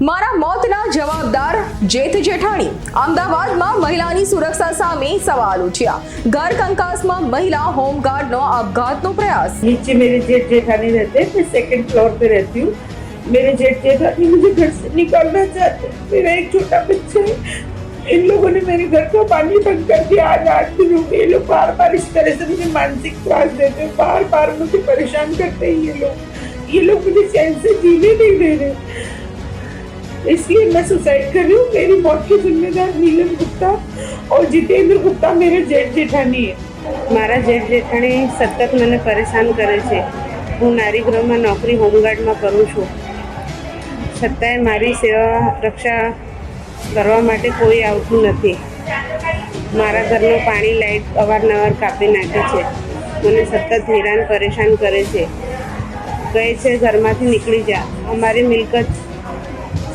મારા મોતના જવાબદાર જેઠ જેઠાણી અમદાવાદમાં મહિલાની સુરક્ષા સામે સવાલ ઉઠ્યા ઘર કંકાસમાં મહિલા હોમગાર્ડનો આપઘાતનો પ્રયાસ नीचे मेरे जेठ जेठानी रहते हैं मैं सेकंड फ्लोर पे रहती हूँ मेरे जेठ जेठानी मुझे घर से निकालना चाहते हैं मेरा एक छोटा बच्चा है इन लोगों ने मेरे घर का पानी बंद कर दिया आज आठ दिन हो गए ये लोग बार बार इस तरह से मुझे मानसिक त्रास देते हैं बार बार मुझे परेशान करते हैं ये लोग ये लोग मुझे चैन से जीने नहीं दे रहे इसलिए मैं सुसाइड कर रही हूँ मेरी मौत के जिम्मेदार नीलम गुप्ता और जितेंद्र गुप्ता मेरे जेठ जेठानी है મારા જેઠ જેઠાણી સતત મને પરેશાન કરે છે હું નારી ગૃહમાં નોકરી હોમગાર્ડમાં કરું છું છતાંય મારી સેવા રક્ષા કરવા માટે કોઈ આવતું નથી મારા ઘરનું પાણી લાઈટ અવારનવાર કાપી નાખે છે મને સતત હેરાન પરેશાન કરે છે કહે છે ઘરમાંથી નીકળી જા અમારી મિલકત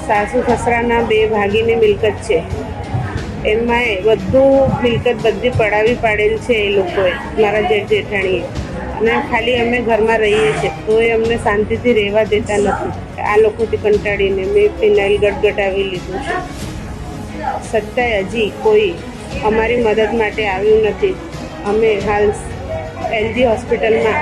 સાસુ સસરાના બે ભાગીને મિલકત છે. એમાંય બધું મિલકત બધી પડાવી પાડેલ છે એ લોકોએ, મારા જેઠ જેઠાણીએ. અને ખાલી અમે ઘરમાં રહીએ છીએ તો એ અમને શાંતિથી રહેવા દેતા નથી. આ લોકોથી કંટાળીને મેં ફિનાઇલ ગટગટાવી લીધું છે. સત્તાએ હજી કોઈ અમારી મદદ માટે આવ્યું નથી. અમે હાલ એલજી હોસ્પિટલમાં